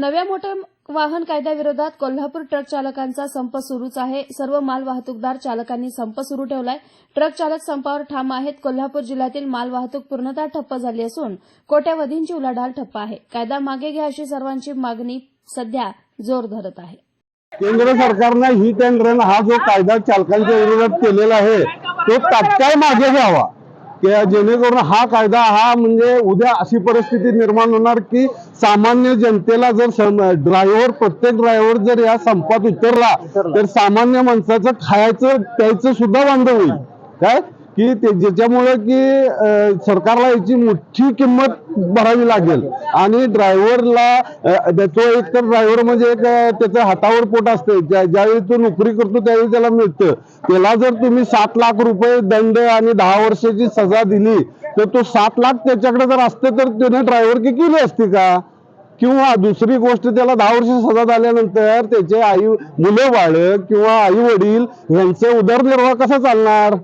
नव्या मोटर वाहन कायद्याविरोधात कोल्हापूर ट्रक चालकांचा संप सुरूच आहे. सर्व माल वाहतूकदार चालकांनी संप सुरू ठेवलाय. ट्रक चालक संपावर ठाम आहेत. कोल्हापूर जिल्ह्यातील माल वाहतूक पूर्णतः ठप्प झाली असून कोट्यावधींची उलाढाल ठप्प आहे. कायदा मागे घ्या अशी सर्वांची मागणी सध्या जोर धरत आहे. केंद्र सरकारनं हिट अँड रन हा जो कायदा चालकांच्या विरोधात केलेला आहे तो तात्काळ मागे घ्यावा. जेणेकरून हा कायदा हा म्हणजे उद्या अशी परिस्थिती निर्माण होणार की सामान्य जनतेला जर ड्रायव्हर प्रत्येक ड्रायव्हर जर या संपात उतरला तर सामान्य माणसाचं खायचं प्यायचं सुद्धा बंद होईल. काय? की ते ज्याच्यामुळे की सरकारला याची मोठी किंमत भरावी लागेल. आणि ड्रायव्हरला तो एक तर ड्रायव्हर म्हणजे एक त्याचं हातावर पोट असते ज्या- ज्यावेळी तो नोकरी करतो त्यावेळी त्याला मिळतं. त्याला जर तुम्ही सात लाख रुपये दंड आणि दहा वर्षाची सजा दिली तर तो सात लाख त्याच्याकडे जर असते तर त्याने ड्रायव्हर की केली असती का? किंवा दुसरी गोष्ट त्याला दहा वर्ष सजा झाल्यानंतर त्याचे आई मुलं बाळ किंवा आई वडील यांचे उदरनिर्वाह कसा चालणार?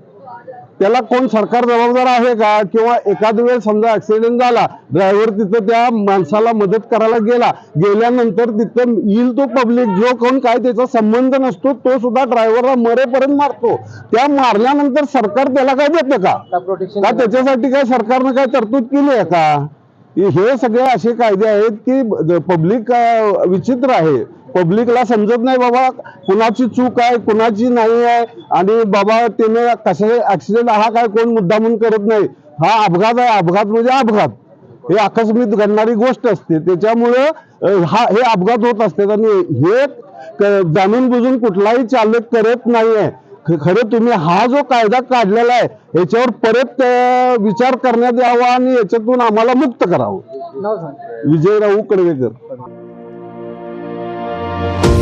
त्याला कोण सरकार जबाबदार आहे का? किंवा एखाद वेळ समजा ऍक्सिडेंट झाला ड्रायव्हर तिथं त्या माणसाला मदत करायला गेला गेल्यानंतर तिथं येईल तो पब्लिक जो कोण काय त्याचा संबंध नसतो तो सुद्धा ड्रायव्हरला मरेपर्यंत मारतो. त्या मारल्यानंतर सरकार त्याला काय देतं का? का त्याच्यासाठी काय सरकारनं काय तरतूद केली आहे का? हे सगळे असे कायदे आहेत की पब्लिक विचित्र आहे. पब्लिकला समजत नाही बाबा कुणाची चूक आहे कुणाची नाही आहे. आणि बाबा त्याने कसे ऍक्सिडेंट हा काय कोण मुद्दा म्हणून करत नाही. हा अपघात आहे अपघात म्हणजे अपघात. हे आकस्मिक घडणारी गोष्ट असते. त्याच्यामुळं हा हे अपघात होत असतात. आणि हे जाणून बुजून कुठलाही चालक करत नाहीये. ख- खरं तुम्ही हा जो कायदा काढलेला आहे याच्यावर परत विचार करण्यात यावा आणि याच्यातून आम्हाला मुक्त करावं. विजयराव कडवेकर. Thank you